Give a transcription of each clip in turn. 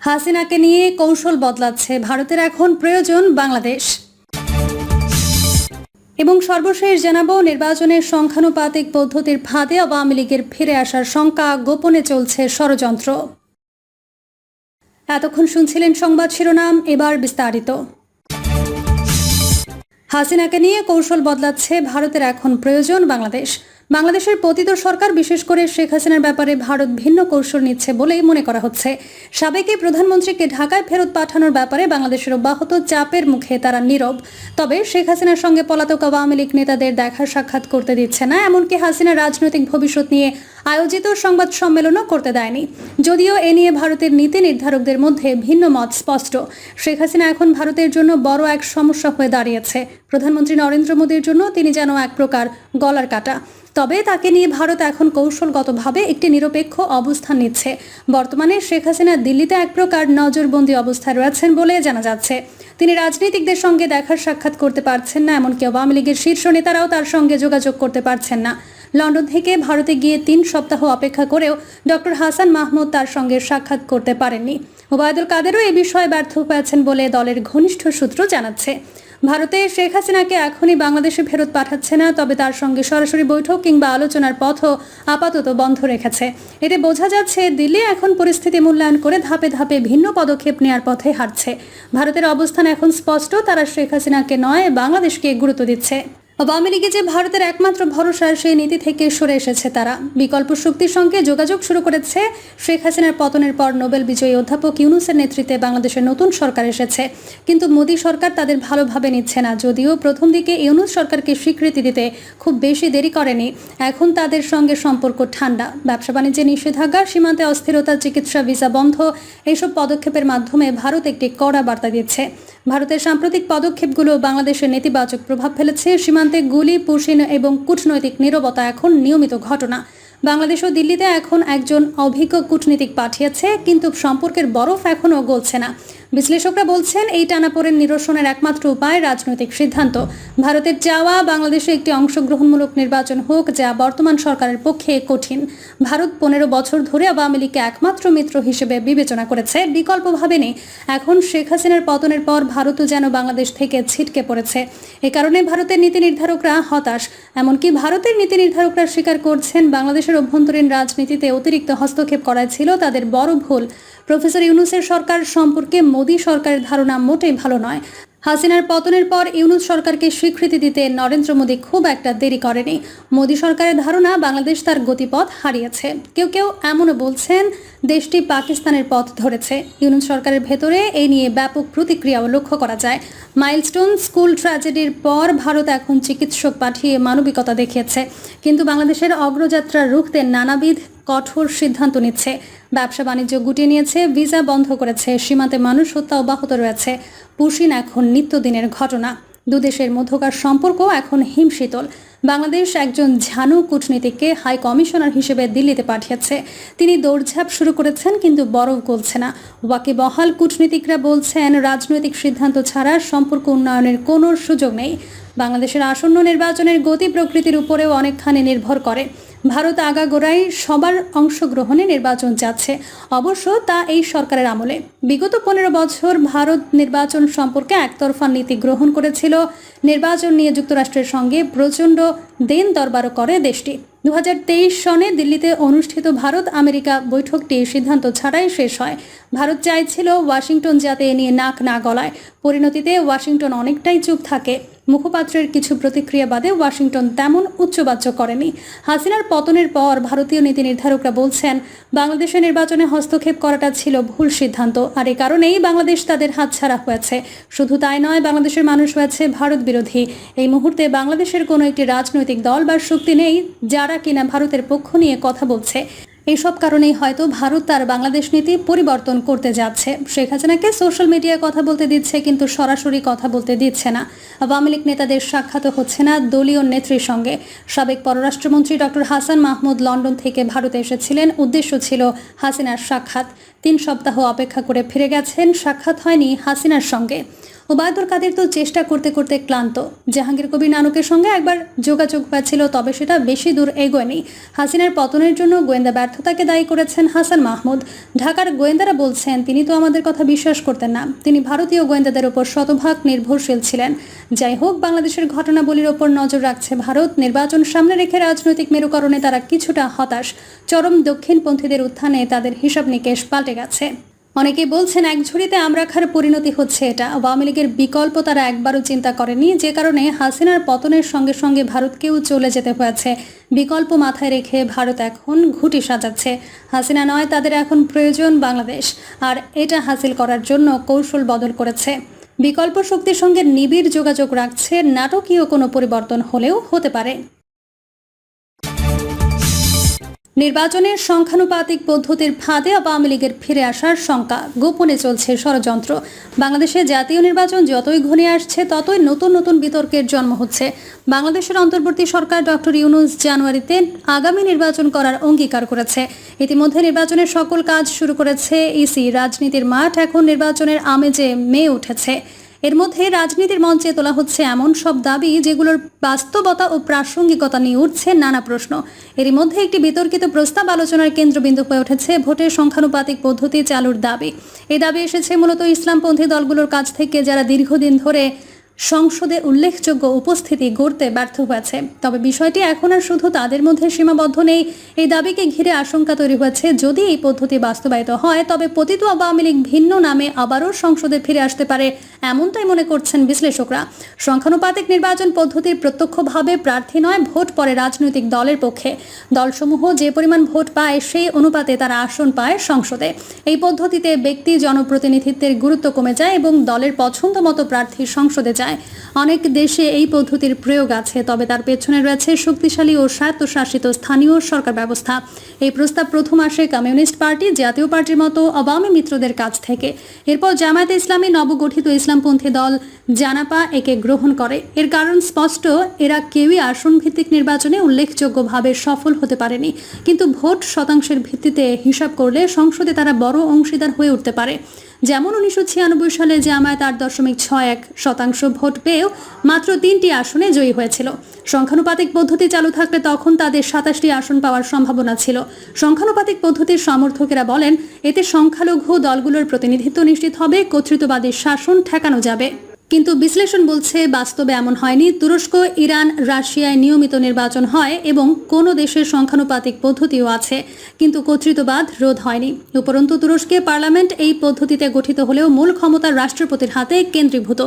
হাসিনাকে নিয়ে কৌশল বদলাচ্ছে ভারতের এখন প্রয়োজন বাংলাদেশ। এবং সর্বশেষ জানাব নির্বাচনের সংখ্যানুপাতিক পদ্ধতির ফাঁদে আওয়ামী লীগের ফিরে আসার শঙ্কা গোপনে চলছে ষড়যন্ত্র। এতক্ষণ শুনছিলেন সংবাদ শিরোনাম, এবার বিস্তারিত। হাসিনাকে নিয়ে কৌশল বদলাচ্ছে ভারতের এখন প্রয়োজন বাংলাদেশ। বাংলাদেশের পতিত সরকার, বিশেষ করে শেখ হাসিনার ব্যাপারে ভারত ভিন্ন কৌশল নিচ্ছে বলেই মনে করা হচ্ছে। সাবেকে প্রধানমন্ত্রীকে ঢাকায় ফেরত পাঠানোর ব্যাপারে বাংলাদেশের অব্যাহত চাপের মুখে তারা নীরব। তবে শেখ হাসিনার সঙ্গে পলাতক আওয়ামী লীগ নেতাদের দেখা সাক্ষাৎ করতে দিচ্ছে না, এমনকি হাসিনার রাজনৈতিক ভবিষ্যৎ নিয়ে আয়োজিত সংবাদ সম্মেলনও করতে দেয়নি। যদিও এ নিয়ে ভারতের নীতি নির্ধারকদের মধ্যে ভিন্ন মত স্পষ্ট। শেখ হাসিনা এখন ভারতের জন্য বড় এক সমস্যা হয়ে দাঁড়িয়েছে। প্রধানমন্ত্রী নরেন্দ্র মোদীর জন্য তিনি যেন এক প্রকার গলার কাটা। তবে তাকে নিয়ে ভারত এখন কৌশলগতভাবে একটি নিরপেক্ষ অবস্থান নিচ্ছে। বর্তমানে শেখ হাসিনা দিল্লিতে এক প্রকার নজরবন্দি অবস্থায় রয়েছেন বলে জানা যাচ্ছে। তিনি রাজনীতিকদের সঙ্গে দেখার সাক্ষাৎ করতে পারছেন না, এমনকি আওয়ামী লীগের শীর্ষ নেতারাও তার সঙ্গে যোগাযোগ করতে পারছেন না। লন্ডন থেকে ভারতে গিয়ে তিন সপ্তাহ অপেক্ষা করেও ডক্টর হাসান মাহমুদ তার সঙ্গে সাক্ষাৎ করতে পারেননি। ওবায়দুল কাদেরও এ বিষয়ে ব্যর্থ হয়েছেন বলে দলের ঘনিষ্ঠ সূত্র জানাচ্ছে। ভারতে শেখ হাসিনাকে এখনই বাংলাদেশে ফেরত পাঠাচ্ছে না, তবে তার সঙ্গে সরাসরি বৈঠক কিংবা আলোচনার পথও আপাতত বন্ধ রেখেছে। এতে বোঝা যাচ্ছে, দিল্লি এখন পরিস্থিতি মূল্যায়ন করে ধাপে ধাপে ভিন্ন পদক্ষেপ নেওয়ার পথে হাঁটছে। ভারতের অবস্থান এখন স্পষ্ট, তারা শেখ হাসিনাকে নয়, বাংলাদেশকে গুরুত্ব দিচ্ছে। লীগে যে ভারতের একমাত্র ভরসা, সেই নীতি থেকে সরে এসেছে তারা। বিকল্প শক্তির সঙ্গে যোগাযোগ শুরু করেছে শেখ হাসিনার পতনের পর নোবেল বিজয়ী অধ্যাপক ইউনুসের নেতৃত্বে বাংলাদেশের নতুন সরকার এসেছে। কিন্তু মোদী সরকার তাদের ভালোভাবে নিচ্ছে না, যদিও প্রথম দিকে ইউনুস সরকারকে স্বীকৃতি দিতে খুব বেশি দেরি করেনি, এখন তাদের সঙ্গে সম্পর্ক ঠান্ডা। ব্যবসা বাণিজ্যে নিষেধাজ্ঞা, সীমান্তে অস্থিরতা চিকিৎসা, ভিসা বন্ধ এইসব পদক্ষেপের মাধ্যমে ভারত একটি কড়া বার্তা দিচ্ছে। ভারতের সাম্প্রতিক পদক্ষেপগুলো বাংলাদেশের নেতিবাচক প্রভাব ফেলেছে, সীমান্তে গুলি, পুশিন এবং কূটনৈতিক নিরবতা এখন নিয়মিত ঘটনা। বাংলাদেশ ও দিল্লিতে এখন একজন অভিজ্ঞ কূটনীতিক পাঠিয়েছে, কিন্তু সম্পর্কের বরফ এখনও গলছে না। বিশ্লেষকরা বলছেন, এই টানাপোড়েন নিরসনের একমাত্র উপায় রাজনৈতিক সিদ্ধান্ত। ভারতের চাওয়া বাংলাদেশে একটি অংশগ্রহণমূলক নির্বাচন হোক, যা বর্তমান সরকারের পক্ষে কঠিন। ভারত পনেরো বছর ধরে আওয়ামী লীগকে একমাত্র মিত্র হিসেবে বিবেচনা করেছে। বিকল্প ভাবেনি এখন শেখ হাসিনার পতনের পর ভারতও যেন বাংলাদেশ থেকে ছিটকে পড়েছে। এ কারণে ভারতের নীতি নির্ধারকরা হতাশ। এমনকি ভারতের নীতি নির্ধারকরা স্বীকার করছেন, বাংলাদেশের অভ্যন্তরীণ রাজনীতিতে অতিরিক্ত হস্তক্ষেপ করা ছিল তাদের বড় ভুল। প্রফেসর ইউনুসের সরকার সম্পর্কে মোদী সরকারের ধারণা মোটেই ভালো নয়। হাসিনার পতনের পর ইউনুস সরকারকে স্বীকৃতি দিতে নরেন্দ্র মোদী খুব একটা দেরি করেনি। মোদী সরকারের ধারণা বাংলাদেশ তার গতিপথ হারিয়েছে। কেউ কেউ এমনও বলছেন, দেশটি পাকিস্তানের পথ ধরেছে। ইউনুস সরকারের ভেতরে এই নিয়ে ব্যাপক প্রতিক্রিয়াও লক্ষ্য করা যায়। মাইলস্টোন স্কুল ট্র্যাজেডির পর ভারত এখন চিকিৎসক পাঠিয়ে মানবিকতা দেখিয়েছে। কিন্তু বাংলাদেশের অগ্রযাত্রা রুখতে নানাবিধ কঠোর সিদ্ধান্ত নিচ্ছে। ব্যবসা বাণিজ্য গুটিয়ে নিয়েছে, ভিসা বন্ধ করেছে, সীমান্তে মানুষ হত্যা অব্যাহত রয়েছে। পুশিন এখন নিত্যদিনের ঘটনা। দুদেশের মধ্যকার সম্পর্ক এখন হিমশীতল। বাংলাদেশ একজন ঝানু কূটনীতিককে হাই কমিশনার হিসেবে দিল্লিতে পাঠিয়েছে। তিনি দৌড়ঝাঁপ শুরু করেছেন, কিন্তু বরফ গলছে না। ওয়াকে বহাল কূটনীতিকরা বলছেন, রাজনৈতিক সিদ্ধান্ত ছাড়া সম্পর্ক উন্নয়নের কোনো সুযোগ নেই। বাংলাদেশের আসন্ন নির্বাচনের গতি প্রকৃতির উপরেও অনেকখানি নির্ভর করে। ভারত আগাগোড়ায় সবার অংশগ্রহণে নির্বাচন যাচ্ছে অবশ্য তা এই সরকারের আমলে। বিগত পনেরো বছর ভারত নির্বাচন সম্পর্কে একতরফা নীতি গ্রহণ করেছিল। নির্বাচন নিয়ে যুক্তরাষ্ট্রের সঙ্গে প্রচণ্ড দেন দরবারও করে দেশটি। দু হাজার তেইশ সনে দিল্লিতে অনুষ্ঠিত ভারত আমেরিকা বৈঠকটি সিদ্ধান্ত ছাড়াই শেষ হয়। ভারত চাইছিল ওয়াশিংটন যাতে এ নিয়ে নাক না গলায়। পরিণতিতে ওয়াশিংটন অনেকটাই চুপ থাকে। মুখপাত্রের কিছু প্রতিক্রিয়া বাদে ওয়াশিংটন তেমন উচ্চবাচ্য করেনি। হাসিনার পতনের পর ভারতীয় নীতি নির্ধারকরা বলছেন, বাংলাদেশের নির্বাচনে হস্তক্ষেপ করাটা ছিল ভুল সিদ্ধান্ত। আর এ কারণেই বাংলাদেশ তাদের হাতছাড়া হয়েছে। শুধু তাই নয়, বাংলাদেশের মানুষ হয়েছে ভারত বিরোধী। এই মুহূর্তে বাংলাদেশের কোনো একটি রাজনৈতিক দল বা শক্তি নেই যারা কিনা ভারতের পক্ষ নিয়ে কথা বলছে। এইসব কারণেই হয়তো ভারত তার বাংলাদেশ নীতি পরিবর্তন করতে যাচ্ছে। শেখ হাসিনাকে সোশ্যাল মিডিয়ায় কথা বলতে দিচ্ছে, কিন্তু সরাসরি কথা বলতে দিচ্ছে না। আওয়ামী লীগ নেতাদের সাক্ষাৎ হচ্ছে না দলীয় নেত্রীর সঙ্গে। সাবেক পররাষ্ট্রমন্ত্রী ডক্টর হাসান মাহমুদ লন্ডন থেকে ভারতে এসেছিলেন। উদ্দেশ্য ছিল হাসিনার সাক্ষাৎ। তিন সপ্তাহ অপেক্ষা করে ফিরে গেছেন, সাক্ষাৎ হয়নি হাসিনার সঙ্গে। ওবায়দুল কাদের তো চেষ্টা করতে করতে ক্লান্ত। জাহাঙ্গীর কবির নানকের সঙ্গে একবার যোগাযোগ হয়েছিল, তবে সেটা বেশি দূর এগোয়নি। হাসিনার পতনের জন্য গোয়েন্দা ব্যর্থতাকে দায়ী করেছেন হাসান মাহমুদ। ঢাকার গোয়েন্দারা বলছেন, তিনি তো আমাদের কথা বিশ্বাস করতেন না। তিনি ভারতীয় গোয়েন্দাদের ওপর শতভাগ নির্ভরশীল ছিলেন। যাই হোক, বাংলাদেশের ঘটনাবলীর ওপর নজর রাখছে ভারত। নির্বাচন সামনে রেখে রাজনৈতিক মেরুকরণে তারা কিছুটা হতাশ। চরম দক্ষিণপন্থীদের উত্থানে তাদের হিসাব নিকেশ পাল্টে গেছে। অনেকেই বলছেন এক ঝুড়িতে আমরাখার পরিণতি হচ্ছে এটা। আওয়ামী লীগের বিকল্প তারা একবারও চিন্তা করেনি, যে কারণে হাসিনার পতনের সঙ্গে সঙ্গে ভারতকেও চলে যেতে হয়েছে। বিকল্প মাথায় রেখে ভারত এখন ঘুটি সাজাচ্ছে। হাসিনা নয়, তাদের এখন প্রয়োজন বাংলাদেশ। আর এটা হাসিল করার জন্য কৌশল বদল করেছে। বিকল্প শক্তির সঙ্গে নিবিড় যোগাযোগ রাখছে, নাটকীয় কোনো পরিবর্তন হলেও হতে পারে। নির্বাচনের সংখ্যানুপাতিক পদ্ধতির ফাঁদে আওয়ামী লীগের ফিরে আসার শঙ্কা। গোপনে চলছে ষড়যন্ত্র। বাংলাদেশে জাতীয় নির্বাচন যতই ঘনিয়ে আসছে, ততই নতুন নতুন বিতর্কের জন্ম হচ্ছে। বাংলাদেশের অন্তর্বর্তী সরকার ডক্টর ইউনুস জানুয়ারিতে আগামী নির্বাচন করার অঙ্গীকার করেছে। ইতিমধ্যে নির্বাচনের সকল কাজ শুরু করেছে ইসি। রাজনীতির মাঠ এখন নির্বাচনের আমেজে মেয়ে উঠেছে। এর মধ্যে রাজনীতির মঞ্চে তোলা হচ্ছে এমন সব দাবি যেগুলোর বাস্তবতা ও প্রাসঙ্গিকতা নিয়ে উঠছে নানা প্রশ্ন। এরই মধ্যে একটি বিতর্কিত প্রস্তাব আলোচনার কেন্দ্রবিন্দু হয়ে উঠেছে ভোটের সংখ্যানুপাতিক পদ্ধতি চালুর দাবি। এই দাবি এসেছে মূলত ইসলামপন্থী দলগুলোর কাছ থেকে যারা দীর্ঘদিন ধরে সংসদে উল্লেখযোগ্য উপস্থিতি গড়তে ব্যর্থ হয়েছে। তবে বিষয়টি এখন আর শুধু তাদের মধ্যে সীমাবদ্ধ নেই। এই দাবিকে ঘিরে আশঙ্কা তৈরি হয়েছে। যদি এই পদ্ধতি বাস্তবায়িত হয়, তবে পতিত আওয়ামী লীগ ভিন্ন নামে আবারও সংসদে ফিরে আসতে পারে এমনটাই মনে করছেন বিশ্লেষকরা। সংখ্যানুপাতিক নির্বাচন পদ্ধতির প্রত্যক্ষভাবে প্রার্থী নয়, ভোট পড়ে রাজনৈতিক দলের পক্ষে। দলসমূহ যে পরিমাণ ভোট পায়, সেই অনুপাতে তারা আসন পায় সংসদে। এই পদ্ধতিতে ব্যক্তি জনপ্রতিনিধিত্বের গুরুত্ব কমে যায় এবং দলের পছন্দ মতো প্রার্থী সংসদে যায়। অনেক দেশে এই পদ্ধতির প্রয়োগ আছে, তবে তার পেছনে রয়েছে শক্তিশালী ও স্বায়ত্তশাসিত স্থানীয় সরকার ব্যবস্থা। এই প্রস্তাব প্রথম আসে কমিউনিস্ট পার্টি, জাতীয় পার্টির মতো আওয়ামী মিত্রদের কাছ থেকে। এরপর জামায়াতে ইসলামী নবগঠিত ইসলামপন্থী দল জানাপা একে গ্রহণ করে। এর কারণ স্পষ্ট, এরা কেউই আসন ভিত্তিক নির্বাচনে উল্লেখযোগ্যভাবে সফল হতে পারেনি। কিন্তু ভোট শতাংশের ভিত্তিতে হিসাব করলে সংসদে তারা বড় অংশীদার হয়ে উঠতে পারে। যেমন উনিশশো ছিয়ানব্বই সালে জামায়াত আট দশমিক ছয় এক শতাংশ ভোট পেয়েও মাত্র তিনটি আসনে জয়ী হয়েছিল। সংখ্যানুপাতিক পদ্ধতি চালু থাকলে তখন তাদের সাতাশটি আসন পাওয়ার সম্ভাবনা ছিল। সংখ্যানুপাতিক পদ্ধতির সমর্থকেরা বলেন, এতে সংখ্যালঘু দলগুলোর প্রতিনিধিত্ব নিশ্চিত হবে, কর্তৃত্ববাদী শাসন ঠেকানো যাবে। কিন্তু বিশ্লেষণ বলছে, বাস্তবে এমন হয়নি। তুরস্ক, ইরান, রাশিয়ায় নিয়মিত নির্বাচন হয় এবং কোনো দেশের সংখ্যানুপাতিক পদ্ধতিও আছে, কিন্তু কর্তৃত্ববাদ রোধ হয়নি। উপরন্তু, তুরস্কে পার্লামেন্ট এই পদ্ধতিতে গঠিত হলেও মূল ক্ষমতা রাষ্ট্রপতির হাতে কেন্দ্রীভূত।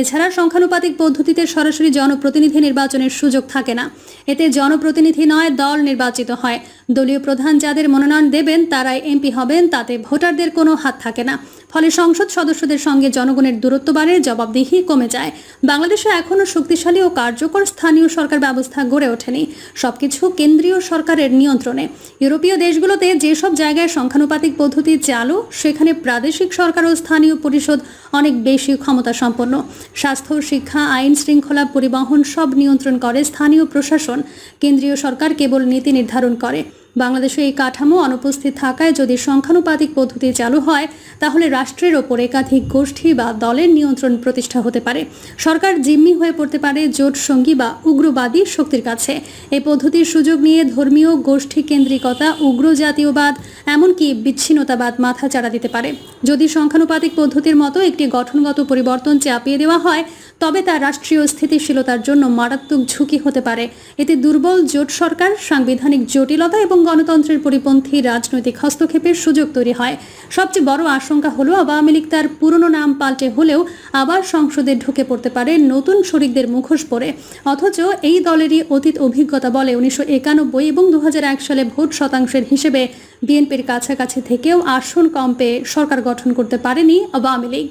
এছাড়া সংখ্যানুপাতিক পদ্ধতিতে সরাসরি জনপ্রতিনিধি নির্বাচনের সুযোগ থাকে না। এতে জনপ্রতিনিধি নয়, দল নির্বাচিত হয়। দলীয় প্রধান যাদের মনোনয়ন দেবেন, তারাই এমপি হবেন, তাতে ভোটারদের কোনো হাত থাকে না। ফলে সংসদ সদস্যদের সঙ্গে জনগণের দূরত্ব বাড়ে, জবাবদিহি কমে যায়। বাংলাদেশে এখনও শক্তিশালী ও কার্যকর স্থানীয় সরকার ব্যবস্থা গড়ে ওঠেনি। সবকিছু কেন্দ্রীয় সরকারের নিয়ন্ত্রণে। ইউরোপীয় দেশগুলোতে যেসব জায়গায় সংখ্যানুপাতিক পদ্ধতি চালু, সেখানে প্রাদেশিক সরকার ও স্থানীয় পরিষদ অনেক বেশি ক্ষমতা সম্পন্ন স্বাস্থ্য, শিক্ষা, আইন শৃঙ্খলা পরিবহন সব নিয়ন্ত্রণ করে স্থানীয় প্রশাসন। কেন্দ্রীয় সরকার কেবল নীতি নির্ধারণ করে। বাংলাদেশে এই কাঠামো অনুপস্থিত থাকায় যদি সংখ্যানুপাতিক পদ্ধতি চালু হয়, তাহলে রাষ্ট্রের ওপর একাধিক গোষ্ঠী বা দলের নিয়ন্ত্রণ প্রতিষ্ঠা হতে পারে। সরকার জিম্মি হয়ে পড়তে পারে জোট সঙ্গী বা উগ্রবাদী শক্তির কাছে। এই পদ্ধতির সুযোগ নিয়ে ধর্মীয় গোষ্ঠী কেন্দ্রিকতা, উগ্র জাতীয়বাদ, এমনকি বিচ্ছিন্নতাবাদ মাথা চাড়া দিতে পারে। যদি সংখ্যানুপাতিক পদ্ধতির মতো একটি গঠনগত পরিবর্তন চাপিয়ে দেওয়া হয়, তবে তা রাষ্ট্রীয় স্থিতিশীলতার জন্য মারাত্মক ঝুঁকি হতে পারে। এতে দুর্বল জোট সরকার, সাংবিধানিক জটিলতা এবং গণতন্ত্রের পরিপন্থী রাজনৈতিক হস্তক্ষেপের সুযোগ তৈরি হয়। সবচেয়ে বড় আশঙ্কা হলো আওয়ামী লীগ তার পুরনো নাম পাল্টে হলেও আবার সংসদে ঢুকে পড়তে পারে নতুন শরিকদের মুখোশ পরে। অথচ এই দলেরই অতীত অভিজ্ঞতা বলে উনিশশো একানব্বই এবং দু হাজার এক সালে ভোট শতাংশের হিসেবে বিএনপির কাছাকাছি থেকেও আসন কম পেয়ে সরকার গঠন করতে পারেনি আওয়ামী লীগ।